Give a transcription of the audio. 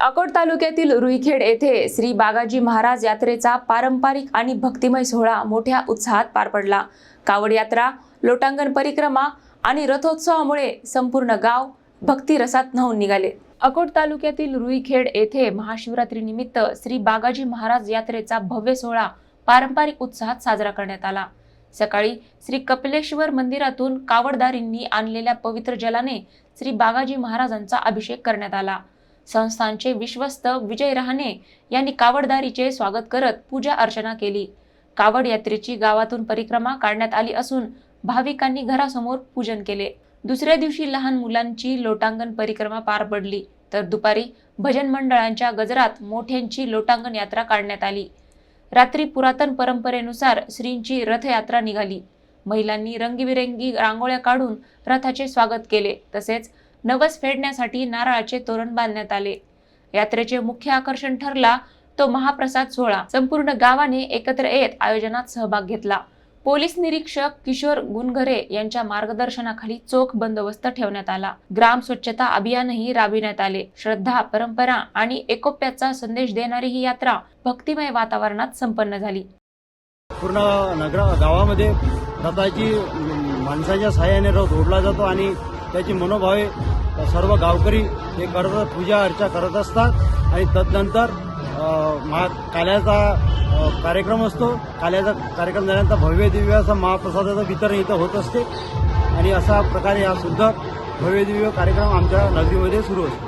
अकोट तालुक्यातील रुईखेड येथे श्री बागाजी महाराज यात्रेचा पारंपरिक आणि भक्तिमय सोहळा मोठ्या उत्साहात पार पडला. कावड यात्रा लोटांगण परिक्रमा आणि रथोत्सवामुळे संपूर्ण गाव भक्तिरसात न्हावून निघाले. अकोट तालुक्यातील रुईखेड येथे महाशिवरात्रीनिमित्त श्री बागाजी महाराज यात्रेचा भव्य सोहळा पारंपरिक उत्साहात साजरा करण्यात आला. सकाळी श्री कपिलेश्वर मंदिरातून कावडदारींनी आणलेल्या पवित्र जलाने श्री बागाजी महाराजांचा अभिषेक करण्यात आला. संस्थांचे विश्वस्त विजय रहाणे यांनी कावडदारीचे स्वागत करत पूजा अर्चना केली. कावड यात्रेची गावातून परिक्रमा काढण्यात आली असून भाविकांनी घरासमोर पूजन केले. दुसऱ्या दिवशी लहान मुलांची लोटांगण परिक्रमा पार पडली. तर दुपारी भजन मंडळांच्या गजरात मोठ्यांची लोटांगण यात्रा काढण्यात आली. रात्री पुरातन परंपरेनुसार श्रींची रथयात्रा निघाली. महिलांनी रंगीबिरंगी रांगोळ्या काढून रथाचे स्वागत केले. तसेच नवस फेडण्यासाठी नारळाचे तोरण बांधण्यात आले. यात्रेचे मुख्य आकर्षण ठरला तो महाप्रसाद सोहळा. संपूर्ण गावाने एकत्र येत आयोजनात सहभाग घेतला. पोलीस निरीक्षक किशोर गुनघरे यांच्या मार्गदर्शनाखाली चोख बंदोबस्त ठेवण्यात आला. ग्राम स्वच्छता अभियानही राबविण्यात आले. श्रद्धा परंपरा आणि एकोप्याचा संदेश देणारी ही यात्रा भक्तिमय वातावरणात संपन्न झाली. पूर्ण नगर गावामध्ये रथाची माणसाच्या सहाय्याने रथ ओढला जातो आणि त्याची मनोभावे सर्व गावकरी हे करत पूजा अर्चा करत असतात. आणि तदनंतर महा काल्याचा कार्यक्रम असतो. काल्याचा कार्यक्रम झाल्यानंतर भव्य दिव्य असं महाप्रसादाचं वितरण इथं होत असते. आणि अशा प्रकारे हा सुद्धा भव्य दिव्य कार्यक्रम आमच्या नगरीमध्ये सुरू असतो.